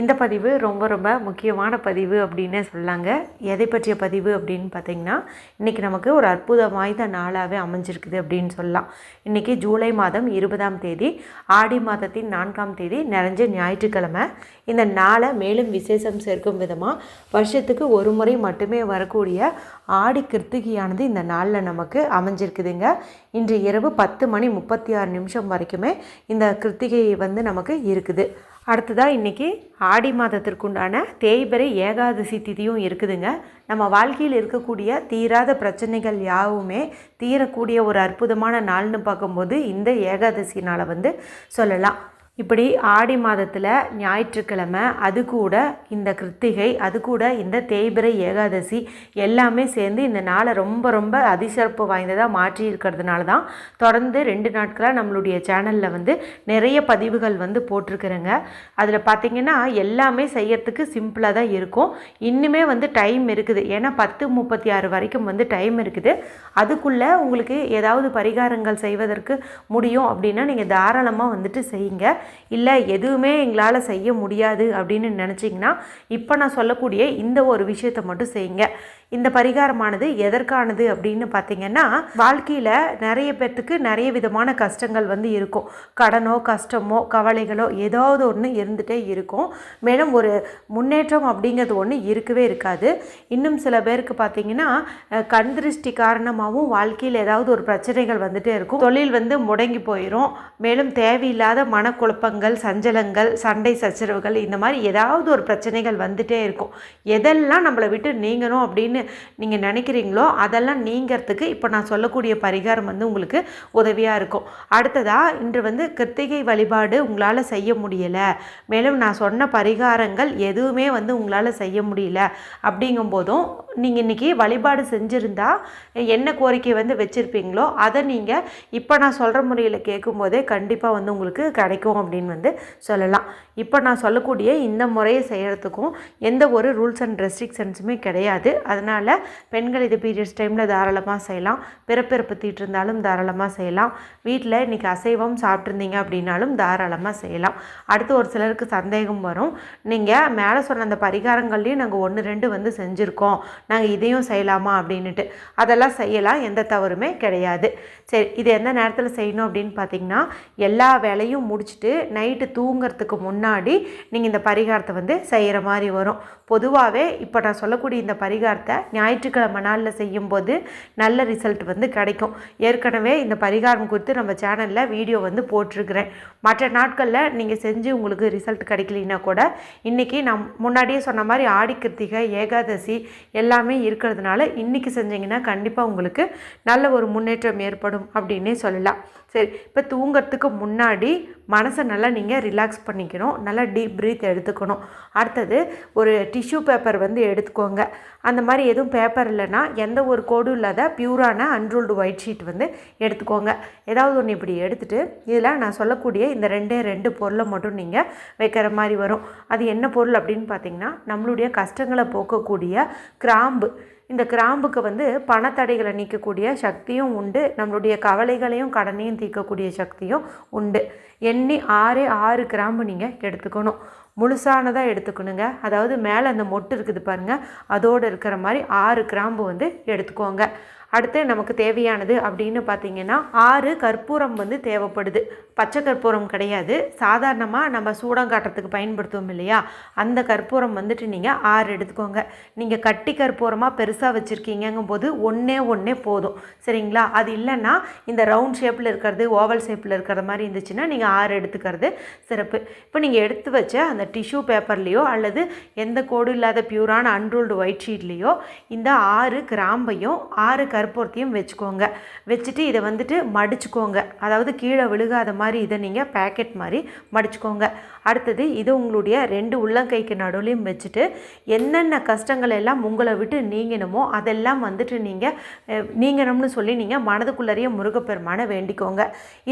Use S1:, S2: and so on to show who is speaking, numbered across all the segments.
S1: இந்த பதிவு ரொம்ப ரொம்ப முக்கியமான பதிவு அப்படின்னே சொல்லாங்க. எதை பற்றிய பதிவு அப்படின்னு பார்த்தீங்கன்னா இன்றைக்கி நமக்கு ஒரு அற்புதம் வாய்ந்த நாளாகவே அமைஞ்சிருக்குது அப்படின்னு சொல்லலாம். இன்றைக்கி ஜூலை மாதம் இருபதாம் தேதி ஆடி மாதத்தின் நான்காம் தேதி நிறைஞ்ச ஞாயிற்றுக்கிழமை. இந்த நாளை மேலும் விசேஷம் சேர்க்கும் விதமாக வருஷத்துக்கு ஒரு முறை மட்டுமே வரக்கூடிய ஆடி கிருத்திகையானது இந்த நாளில் நமக்கு அமைஞ்சிருக்குதுங்க. இன்று இரவு பத்து மணி முப்பத்தி ஆறு நிமிஷம் வரைக்குமே இந்த கிருத்திகை வந்து நமக்கு இருக்குது. அடுத்ததாக இன்றைக்கி ஆடி மாதத்திற்குண்டான தேய்பிறை ஏகாதசி திதியும் இருக்குதுங்க. நம்ம வாழ்க்கையில் இருக்கக்கூடிய தீராத பிரச்சனைகள் யாவுமே தீரக்கூடிய ஒரு அற்புதமான நாள்னு பார்க்கும்போது இந்த ஏகாதசி நாளை வந்து சொல்லலாம். இப்படி ஆடி மாதத்தில் ஞாயிற்றுக்கிழமை அது கூட இந்த கிருத்திகை அது கூட இந்த தேய்பிரை ஏகாதசி எல்லாமே சேர்ந்து இந்த நாளை ரொம்ப ரொம்ப அதிசிறப்பு வாய்ந்ததாக மாற்றி இருக்கிறதுனால தான் தொடர்ந்து ரெண்டு நாட்களாக நம்மளுடைய சேனலில் வந்து நிறைய பதிவுகள் வந்து போட்டிருக்கிறேங்க. அதில் பார்த்திங்கன்னா எல்லாமே செய்யறதுக்கு சிம்பிளாக தான் இருக்கும். இன்னுமே வந்து டைம் இருக்குது. ஏன்னா பத்து முப்பத்தி ஆறு வரைக்கும் வந்து டைம் இருக்குது. அதுக்குள்ளே உங்களுக்கு ஏதாவது பரிகாரங்கள் செய்வதற்கு முடியும் அப்படின்னா நீங்கள் தாராளமாக வந்துட்டு செய்யுங்க. இல்லை எதுவுமே எங்களால் செய்ய முடியாது அப்படின்னு நினச்சிங்கன்னா இப்போ நான் சொல்லக்கூடிய இந்த ஒரு விஷயத்தை மட்டும் செய்யுங்க. இந்த பரிகாரமானது எதற்கானது அப்படின்னு பார்த்தீங்கன்னா வாழ்க்கையில் நிறைய பேர்த்துக்கு நிறைய விதமான கஷ்டங்கள் வந்து இருக்கும். கடனோ கஷ்டமோ கவலைகளோ ஏதாவது ஒன்று இருந்துகிட்டே இருக்கும். மேலும் ஒரு முன்னேற்றம் அப்படிங்கிறது ஒன்று இருக்கவே இருக்காது. இன்னும் சில பேருக்கு பார்த்தீங்கன்னா கண் திருஷ்டி காரணமாகவும் வாழ்க்கையில் ஏதாவது ஒரு பிரச்சனைகள் வந்துகிட்டே இருக்கும். தொழில் வந்து முடங்கி போயிடும் மேலும் தேவையில்லாத மனக்குழப்பங்கள் சஞ்சலங்கள் சண்டை சச்சரவுகள் இந்த மாதிரி ஏதாவது ஒரு பிரச்சனைகள் வந்துகிட்டே இருக்கும். எதெல்லாம் நம்மளை விட்டு நீங்கணும் அப்படின்னு நீங்கள் நினைக்கிறீங்களோ அதெல்லாம் நீங்கிறதுக்கு இப்போ நான் சொல்லக்கூடிய பரிகாரம் வந்து உங்களுக்கு உதவியாக இருக்கும். அடுத்ததாக இன்று வந்து கிருத்திகை வழிபாடு உங்களால் செய்ய முடியலை. மேலும் நான் சொன்ன பரிகாரங்கள் எதுவுமே வந்து உங்களால் செய்ய முடியல. அப்படிங்கும்போதும் நீங்கள் இன்றைக்கி வழிபாடு செஞ்சுருந்தா என்ன கோரிக்கை வந்து வச்சுருப்பீங்களோ அதை நீங்கள் இப்போ நான் சொல்கிற முறையில் கேட்கும்போதே கண்டிப்பாக வந்து உங்களுக்கு கிடைக்கும் அப்படின்னு வந்து சொல்லலாம். இப்போ நான் சொல்லக்கூடிய இந்த முறையை செய்கிறதுக்கும் எந்த ஒரு ரூல்ஸ் அண்ட் ரெஸ்ட்ரிக்ஷன்ஸுமே கிடையாது. அதனால் பெண்கள் இது பீரியட்ஸ் டைமில் தாராளமாக செய்யலாம். பிறப்பிறப்பு தீட்டு இருந்தாலும் தாராளமாக செய்யலாம். வீட்டில் இன்றைக்கி அசைவம் சாப்பிட்ருந்தீங்க அப்படின்னாலும் தாராளமாக செய்யலாம். அடுத்து ஒரு சிலருக்கு சந்தேகம் வரும். நீங்கள் மேலே சொன்ன அந்த பரிகாரங்கள்லேயும் நாங்கள் ஒன்று ரெண்டு வந்து செஞ்சுருக்கோம். நாங்கள் இதையும் செய்யலாமா அப்படின்னுட்டு. அதெல்லாம் செய்யலாம் எந்த தவறுமே கிடையாது. சரி இது எந்த நேரத்தில் செய்யணும் அப்படின்னு பார்த்தீங்கன்னா எல்லா வேலையும் முடிச்சுட்டு நைட்டு தூங்குறதுக்கு முன்னாடி நீங்கள் இந்த பரிகாரத்தை வந்து செய்கிற மாதிரி வரும். பொதுவாகவே இப்போ நான் சொல்லக்கூடிய இந்த பரிகாரத்தை ஞாயிற்றுக்கிழமை நாளில் செய்யும்போது நல்ல ரிசல்ட் வந்து கிடைக்கும். ஏற்கனவே இந்த பரிகாரம் குறித்து நம்ம சேனலில் வீடியோ வந்து போட்டிருக்கிறேன். மற்ற நாட்களில் நீங்கள் செஞ்சு உங்களுக்கு ரிசல்ட் கிடைக்கலனா கூட இன்றைக்கி நான் முன்னாடியே சொன்ன மாதிரி ஆடி கிருத்திகை ஏகாதசி எல்லாமே இருக்கிறதுனால இன்றைக்கி செஞ்சீங்கன்னா கண்டிப்பாக உங்களுக்கு நல்ல ஒரு முன்னேற்றம் ஏற்படும் அப்படின்னே சொல்லலாம். சரி இப்போ தூங்குறதுக்கு முன்னாடி மனசை நல்லா நீங்கள் ரிலாக்ஸ் பண்ணிக்கணும். நல்லா டீப் ப்ரீத் எடுத்துக்கணும். அடுத்தது ஒரு டிஷ்யூ பேப்பர் வந்து எடுத்துக்கோங்க. அந்த மாதிரி எதுவும் பேப்பர் இல்லைன்னா எந்த ஒரு கோடும் இல்லாத பியூரான அன்ரூல்டு ஒயிட் ஷீட் வந்து எடுத்துக்கோங்க. ஏதாவது ஒன்று இப்படி எடுத்துகிட்டு இதில் நான் சொல்லக்கூடிய இந்த ரெண்டே ரெண்டு பொருளை மட்டும் நீங்கள் வைக்கிற மாதிரி வரும். அது என்ன பொருள் அப்படின்னு பார்த்தீங்கன்னா நம்மளுடைய கஷ்டங்களை போக்கக்கூடிய கிராம்பு. இந்த கிராம்புக்கு வந்து பணத்தடைகளை நீக்கக்கூடிய சக்தியும் உண்டு. நம்மளுடைய கவலைகளையும் கடனையும் தீர்க்கக்கூடிய சக்தியும் உண்டு. எண்ணி ஆறு ஆறு கிராம்பு நீங்கள் எடுத்துக்கணும். முழுசானதாக எடுத்துக்கணுங்க. அதாவது மேலே அந்த மொட்டு இருக்குது பாருங்கள் அதோடு இருக்கிற மாதிரி ஆறு கிராம்பு வந்து எடுத்துக்கோங்க. அடுத்து நமக்கு தேவையானது அப்படின்னு பார்த்தீங்கன்னா ஆறு கற்பூரம் வந்து தேவைப்படுது. பச்சை கற்பூரம் கிடையாது. சாதாரணமாக நம்ம சூடம் காட்டுறதுக்கு பயன்படுத்துவோம் இல்லையா? அந்த கற்பூரம் வந்துட்டு நீங்கள் ஆறு எடுத்துக்கோங்க. நீங்கள் கட்டி கற்பூரமாக பெருசாக வச்சுருக்கீங்கங்கும் போது ஒன்றே ஒன்றே போதும். சரிங்களா? அது இல்லைன்னா இந்த ரவுண்ட் ஷேப்பில் இருக்கிறது ஓவல் ஷேப்பில் இருக்கிற மாதிரி இருந்துச்சுன்னா நீங்கள் ஆறு எடுத்துக்கிறது சிறப்பு. இப்போ நீங்கள் எடுத்து வச்ச அந்த டிஷ்யூ பேப்பர்லேயோ அல்லது எந்த கோடு இல்லாத பியூரான அன்ரூல்டு ஒயிட் ஷீட்லேயோ இந்த ஆறு கிராம்பையும் ஆறு கற்பூரத்தையும் வச்சுக்கோங்க. வச்சுட்டு இதை வந்துட்டு மடிச்சுக்கோங்க. அதாவது கீழே விழுகாத மாதிரி இதை நீங்கள் பேக்கெட் மாதிரி மடிச்சுக்கோங்க. அடுத்தது இது உங்களுடைய ரெண்டு உள்ளங்கைக்கு நடுவுலையும் வச்சுட்டு என்னென்ன கஷ்டங்கள் எல்லாம் உங்களை விட்டு நீங்கணுமோ அதெல்லாம் வந்துட்டு நீங்கள் நீங்கணும்னு சொல்லி நீங்கள் மனதுக்குள்ளறைய முருகப்பெருமானை வேண்டிக்கோங்க.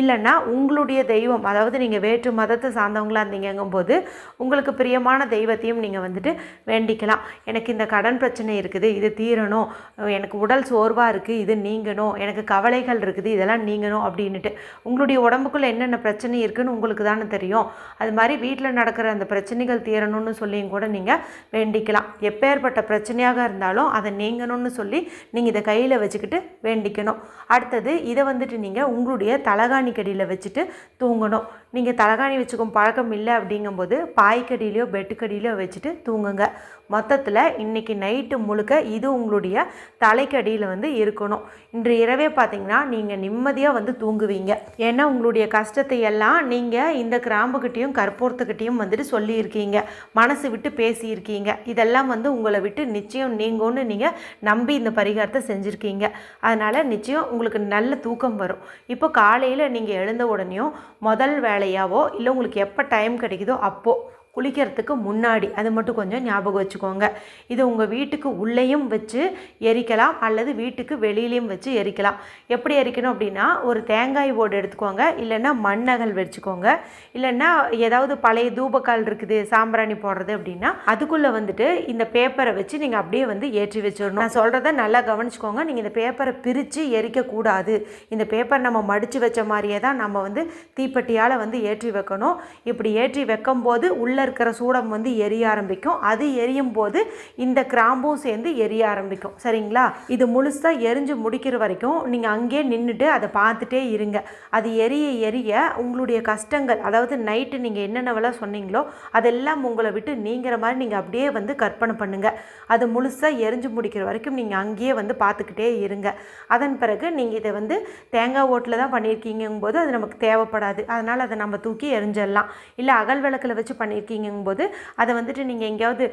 S1: இல்லைன்னா உங்களுடைய தெய்வம் அதாவது நீங்கள் வேற்று மதத்தை சார்ந்தவங்களா இருந்தீங்கும்போது உங்களுக்கு பிரியமான தெய்வத்தையும் நீங்கள் வந்துட்டு வேண்டிக்கலாம். எனக்கு இந்த கடன் பிரச்சனை இருக்குது இது தீரணும் எனக்கு உடல் சோர்வாக இருக்குது இது நீங்கணும் எனக்கு கவலைகள் இருக்குது இதெல்லாம் நீங்கணும் அப்படின்ட்டு உங்களுடைய உடம்புக்குள்ளே என்னென்ன பிரச்சனை இருக்குதுன்னு உங்களுக்கு தானே தெரியும். அது மாதிரி வீட்டில் நடக்கிற அந்த பிரச்சனைகள் தீரணும்னு சொல்லியும் கூட நீங்கள் வேண்டிக்கலாம். எப்பேற்பட்ட பிரச்சனையாக இருந்தாலும் அதை நீங்கணும்னு சொல்லி நீங்கள் இதை கையில் வச்சுக்கிட்டு வேண்டிக்கணும். அடுத்தது இதை வந்துட்டு நீங்கள் உங்களுடைய தலகாணி கடியில் வச்சுட்டு தூங்கணும். நீங்கள் தலைகாணி வச்சுக்கும் பழக்கம் இல்லை அப்படிங்கும்போது பாய்க்கடியிலையோ பெட்டுக்கடியிலையோ வச்சுட்டு தூங்குங்க. மொத்தத்தில் இன்றைக்கி நைட்டு முழுக்க இது உங்களுடைய தலைக்கடியில் வந்து இருக்கணும். இன்று இரவே பார்த்தீங்கன்னா நீங்கள் நிம்மதியாக வந்து தூங்குவீங்க. ஏன்னா உங்களுடைய கஷ்டத்தை எல்லாம் நீங்கள் இந்த கிராம்புக்கிட்டேயும் கற்பூரத்துக்கிட்டேயும் வந்துட்டு சொல்லியிருக்கீங்க. மனசு விட்டு பேசியிருக்கீங்க. இதெல்லாம் வந்து உங்களை விட்டு நிச்சயம் நீங்கன்னு நீங்கள் நம்பி இந்த பரிகாரத்தை செஞ்சுருக்கீங்க. அதனால் நிச்சயம் உங்களுக்கு நல்ல தூக்கம் வரும். இப்போ காலையில் நீங்கள் எழுந்த உடனேயும் முதல் வேலை வேலையாவோ இல்லை உங்களுக்கு எப்போ டைம் கிடைக்குதோ அப்போது குளிக்கிறதுக்கு முன்னாடி அது மட்டும் கொஞ்சம் ஞாபகம் வச்சுக்கோங்க. இது உங்கள் வீட்டுக்கு உள்ளேயும் வச்சு எரிக்கலாம் அல்லது வீட்டுக்கு வெளியிலையும் வச்சு எரிக்கலாம். எப்படி எரிக்கணும் அப்படின்னா ஒரு தேங்காய் ஓடு எடுத்துக்கோங்க இல்லைன்னா மண்ணகல் வச்சுக்கோங்க இல்லைன்னா ஏதாவது பழைய தூபக்கால் இருக்குது சாம்பிராணி போடுறது அப்படின்னா அதுக்குள்ளே வந்துட்டு இந்த பேப்பரை வச்சு நீங்கள் அப்படியே வந்து ஏற்றி வச்சிடணும். நான் சொல்கிறத நல்லா கவனிச்சுக்கோங்க. நீங்கள் இந்த பேப்பரை பிரித்து எரிக்கக்கூடாது. இந்த பேப்பர் நம்ம மடித்து வச்ச மாதிரியே தான் நம்ம வந்து தீப்பெட்டியால் வந்து ஏற்றி வைக்கணும். இப்படி ஏற்றி வைக்கும்போது உள்ள இருக்கிற சூடம் வந்து எரிய ஆரம்பிக்கும். அது எரியும் போது இந்த கிராம்பும் சேர்ந்து எரிய ஆரம்பிக்கும். சரிங்களா? இது முழுசாக எரிஞ்சு முடிக்கிற வரைக்கும் நீங்கள் அங்கேயே நின்றுட்டு அதை பார்த்துட்டே இருங்க. அது எரிய எரிய உங்களுடைய கஷ்டங்கள் அதாவது நைட்டு நீங்கள் என்னென்னவெல்லாம் சொன்னீங்களோ அதெல்லாம் உங்களை விட்டு நீங்கிற மாதிரி நீங்கள் அப்படியே வந்து கற்பனை பண்ணுங்கள் அது முழுசாக எரிஞ்சு முடிக்கிற வரைக்கும் நீங்கள் அங்கேயே வந்து பார்த்துக்கிட்டே இருங்க. அதன் பிறகு நீங்கள் இதை வந்து தேங்காய் ஓட்டில் தான் பண்ணியிருக்கீங்கும் போது அது நமக்கு தேவைப்படாது. அதனால் அதை நம்ம தூக்கி எரிஞ்சிடலாம். இல்லை அகல் விளக்கில் வச்சு பண்ணியிருக்கீங்க போது அதை வந்துட்டு நீங்கள் எங்கேயாவது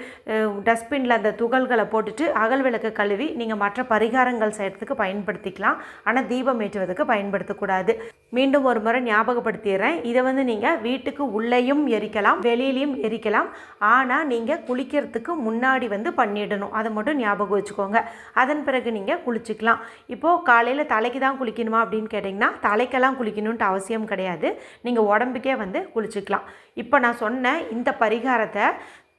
S1: டஸ்ட்பினில் அந்த துகள்களை போட்டுட்டு அகல் விளக்கு கழுவி நீங்கள் மற்ற பரிகாரங்கள் செய்கிறதுக்கு பயன்படுத்திக்கலாம். ஆனால் தீபம் ஏற்றுவதற்கு பயன்படுத்தக்கூடாது. மீண்டும் ஒரு முறை ஞாபகப்படுத்திடுறேன். இதை வந்து நீங்கள் வீட்டுக்கு உள்ளேயும் எரிக்கலாம் வெளியிலையும் எரிக்கலாம். ஆனால் நீங்கள் குளிக்கிறதுக்கு முன்னாடி வந்து பண்ணிடணும். அதை மட்டும் ஞாபகம் வச்சுக்கோங்க. அதன் பிறகு நீங்கள் குளிச்சுக்கலாம். இப்போது காலையில் தலைக்கு தான் குளிக்கணுமா அப்படின்னு கேட்டிங்கன்னா தலைக்கெல்லாம் குளிக்கணுன்ட்டு அவசியம் கிடையாது. நீங்கள் உடம்புக்கே வந்து குளிச்சுக்கலாம். இப்போ நான் சொன்ன இந்த பரிகாரத்தை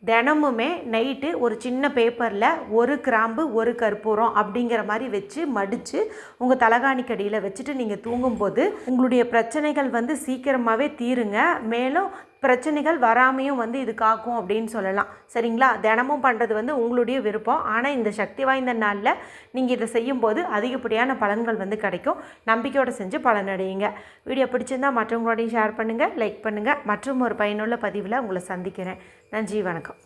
S1: தினமுமே நைட்டு ஒரு சின்ன பேப்பரில் ஒரு கிராம்பு ஒரு கற்பூரம் அப்படிங்கிற மாதிரி வச்சு மடித்து உங்கள் தலகாணிக்கடியில் வச்சுட்டு நீங்கள் தூங்கும்போது உங்களுடைய பிரச்சனைகள் வந்து சீக்கிரமாகவே தீருங்க. மேலும் பிரச்சனைகள் வராமையும் வந்து இது காக்கும் அப்படின்னு சொல்லலாம். சரிங்களா? தினமும் பண்ணுறது வந்து உங்களுடைய விருப்பம். ஆனால் இந்த சக்தி வாய்ந்த நாளில் நீங்கள் இதை செய்யும்போது அதிகப்படியான பலன்கள் வந்து கிடைக்கும். நம்பிக்கையோடு செஞ்சு பலனடையுங்க. வீடியோ பிடிச்சிருந்தால் மற்றவங்களோடையும் ஷேர் பண்ணுங்கள் லைக் பண்ணுங்கள் மற்றும் ஒரு பயனுள்ள பதிவில் உங்களை சந்திக்கிறேன். நன்றி வணக்கம்